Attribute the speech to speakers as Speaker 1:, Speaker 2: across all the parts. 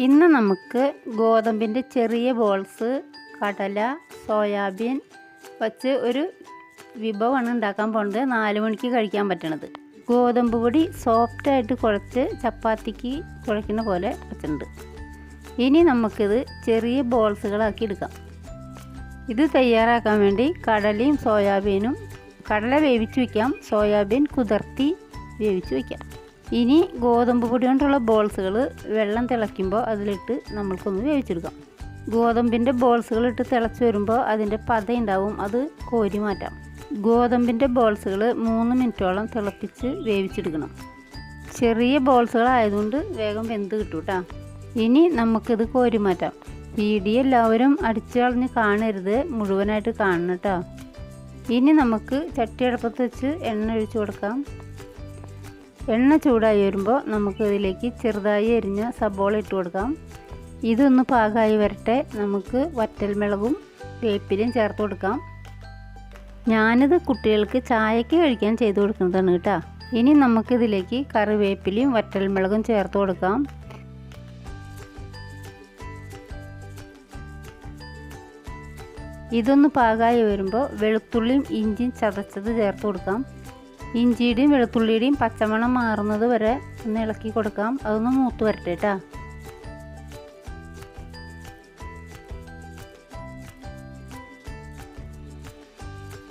Speaker 1: ഇന്ന് നമുക്ക് ഗോതമ്പിന്റെ ചെറിയ ബോൾസ് കടല സോയാബീൻ വച്ച് ഒരു വിഭവമാണ് ഉണ്ടാക്കാൻ പോകുന്നത് നാല് മണിക്ക് കഴിക്കാൻ പറ്റണത്. ഗോതമ്പ് പൊടി സോഫ്റ്റായിട്ട് കുഴച്ച് ചപ്പാത്തിക്ക് കുഴക്കുന്ന പോലെ വെച്ചിട്ടുണ്ട്. ഇനി നമുക്കിത് ചെറിയ ബോൾസുകളാക്കി എടുക്കാം. ഇത് തയ്യാറാക്കാൻ വേണ്ടി കടലയും സോയാബീനും കടല വേവിച്ച് വയ്ക്കാം സോയാബീൻ കുതിർത്തി വേവിച്ച് വയ്ക്കാം ഇനി ഗോതമ്പ് പൊടി കൊണ്ടുള്ള ബോൾസുകൾ വെള്ളം തിളയ്ക്കുമ്പോൾ അതിലിട്ട് നമ്മൾക്കൊന്ന് വേവിച്ചെടുക്കാം. ഗോതമ്പിന്റെ ബോൾസുകൾ ഇട്ട് തിളച്ച് വരുമ്പോൾ അതിന്റെ പത ഉണ്ടാവും അത് കോരി മാറ്റാം. ഗോതമ്പിന്റെ ബോൾസുകൾ മൂന്ന് മിനിറ്റോളം തിളപ്പിച്ച് വേവിച്ചെടുക്കണം. ചെറിയ ബോൾസുകളായതുകൊണ്ട് വേഗം വെന്ത് കിട്ടും കേട്ടോ ഇനി നമുക്കിത് കോരി മാറ്റാം. വീഡിയോ എല്ലാവരും അടിച്ചു കളഞ്ഞ് കാണരുത് മുഴുവനായിട്ട് കാണണം കേട്ടോ ഇനി നമുക്ക് ചട്ടി അടുപ്പത്ത് വെച്ച് എണ്ണ ഒഴിച്ചു കൊടുക്കാം. എണ്ണ ചൂടായി വരുമ്പോൾ നമുക്ക് ഇതിലേക്ക് ചെറുതായി എരിഞ്ഞ സബോള ഇട്ട് കൊടുക്കാം. ഇതൊന്ന് പാകമായി വരട്ടെ. നമുക്ക് വറ്റൽമുളകും വേപ്പിലയും ചേർത്ത് കൊടുക്കാം. ഞാനിത് കുട്ടികൾക്ക് ചായക്ക് കഴിക്കാൻ ചെയ്തു കൊടുക്കുന്നതാണ് കേട്ടോ. ഇനി നമുക്കിതിലേക്ക് കറിവേപ്പിലയും വറ്റൽമുളകും ചേർത്ത് കൊടുക്കാം. ഇതൊന്ന് പാകമായി വരുമ്പോൾ വെളുത്തുള്ളിയും ഇഞ്ചിയും ചതച്ചത് ചേർത്ത് കൊടുക്കാം. ഇഞ്ചിയുടെയും വെളുത്തുള്ളിയുടെയും പച്ചമണം മാറുന്നത് വരെ ഒന്ന് ഇളക്കി കൊടുക്കാം. അതൊന്ന് മൂത്ത് വരട്ടെ കേട്ടോ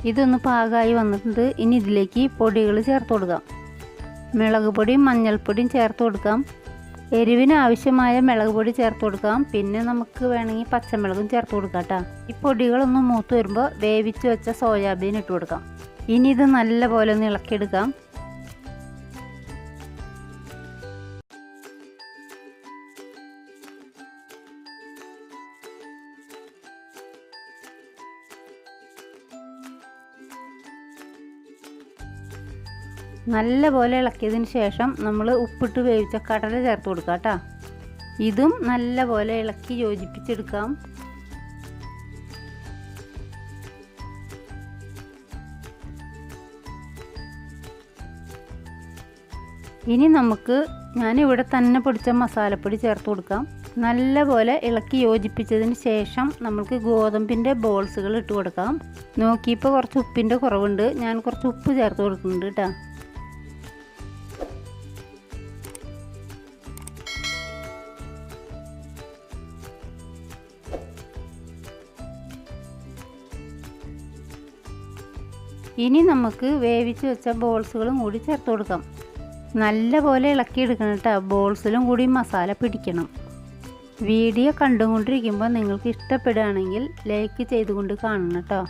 Speaker 1: ഇതൊന്ന് പാകമായി വന്നിട്ടുണ്ട്. ഇനി ഇതിലേക്ക് പൊടികൾ ചേർത്ത് കൊടുക്കാം. മുളക് പൊടിയും മഞ്ഞൾപ്പൊടിയും ചേർത്ത് കൊടുക്കാം. എരിവിന് ആവശ്യമായ മുളക് പൊടി ചേർത്ത് കൊടുക്കാം. പിന്നെ നമുക്ക് വേണമെങ്കിൽ പച്ചമുളകും ചേർത്ത് കൊടുക്കാം കേട്ടോ ഈ പൊടികളൊന്ന് മൂത്ത് വരുമ്പോൾ വേവിച്ച് വെച്ച സോയാബീൻ ഇട്ട് കൊടുക്കാം. ഇനി ഇത് നല്ലപോലെ ഒന്ന് ഇളക്കിയെടുക്കാം. നല്ല പോലെ ഇളക്കിയതിന് ശേഷം നമ്മൾ ഉപ്പിട്ട് വേവിച്ച കടല ചേർത്ത് കൊടുക്കാം കേട്ടോ. ഇതും നല്ലപോലെ ഇളക്കി യോജിപ്പിച്ചെടുക്കാം. ഇനി നമുക്ക് ഞാൻ ഇവിടെ തന്നെ പൊടിച്ച മസാലപ്പൊടി ചേർത്ത് കൊടുക്കാം. നല്ലപോലെ ഇളക്കി യോജിപ്പിച്ചതിന് ശേഷം നമുക്ക് ഗോതമ്പിന്റെ ബോൾസുകൾ ഇട്ട് കൊടുക്കാം. നോക്കിയപ്പോൾ കുറച്ച് ഉപ്പിന്റെ കുറവുണ്ട്. ഞാൻ കുറച്ച് ഉപ്പ് ചേർത്ത് കൊടുക്കുന്നുണ്ട് കേട്ടോ. ഇനി നമുക്ക് വേവിച്ച് വെച്ച ബോൾസുകളും കൂടി ചേർത്ത് കൊടുക്കാം. നല്ല പോലെ ഇളക്കിയെടുക്കണം കേട്ടോ. ബോൾസിലും കൂടി മസാല പിടിക്കണം. വീഡിയോ കണ്ടുകൊണ്ടിരിക്കുമ്പോൾ നിങ്ങൾക്ക് ഇഷ്ടപ്പെടുകയാണെങ്കിൽ ലൈക്ക് ചെയ്തുകൊണ്ട് കാണണം കേട്ടോ.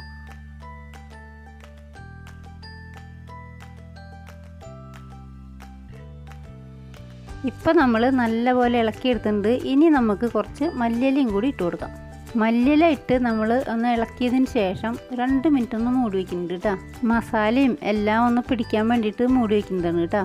Speaker 1: ഇപ്പം നമ്മൾ നല്ലപോലെ ഇളക്കിയെടുത്തിട്ടുണ്ട്. ഇനി നമുക്ക് കുറച്ച് മല്ലിയിലയും കൂടി ഇട്ട് കൊടുക്കാം. മല്ലിയില ഇട്ട് നമ്മൾ ഒന്ന് ഇളക്കിയതിന് ശേഷം രണ്ട് മിനിറ്റ് ഒന്ന് മൂടി വയ്ക്കുന്നുണ്ട് കേട്ടോ. മസാലയും എല്ലാം ഒന്ന് പിടിക്കാൻ വേണ്ടിയിട്ട് മൂടി വയ്ക്കുന്നതാണ് കേട്ടോ.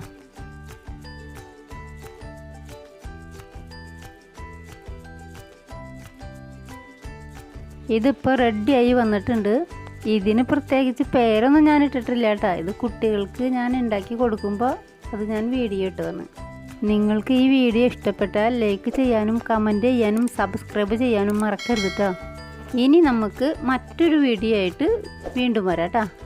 Speaker 1: ഇതിപ്പോൾ റെഡിയായി വന്നിട്ടുണ്ട്. ഇതിന് പ്രത്യേകിച്ച് പേരൊന്നും ഞാൻ ഇട്ടിട്ടില്ല കേട്ടോ. ഇത് കുട്ടികൾക്ക് ഞാൻ ഉണ്ടാക്കി കൊടുക്കുമ്പോൾ അത് ഞാൻ വീഡിയോ ഇട്ടതാണ്. നിങ്ങൾക്ക് ഈ വീഡിയോ ഇഷ്ടപ്പെട്ടാൽ ലൈക്ക് ചെയ്യാനും കമന്റ് ചെയ്യാനും സബ്സ്ക്രൈബ് ചെയ്യാനും മറക്കരുത് കേട്ടോ ഇനി നമുക്ക് മറ്റൊരു വീഡിയോ ആയിട്ട് വീണ്ടും വരാം കേട്ടോ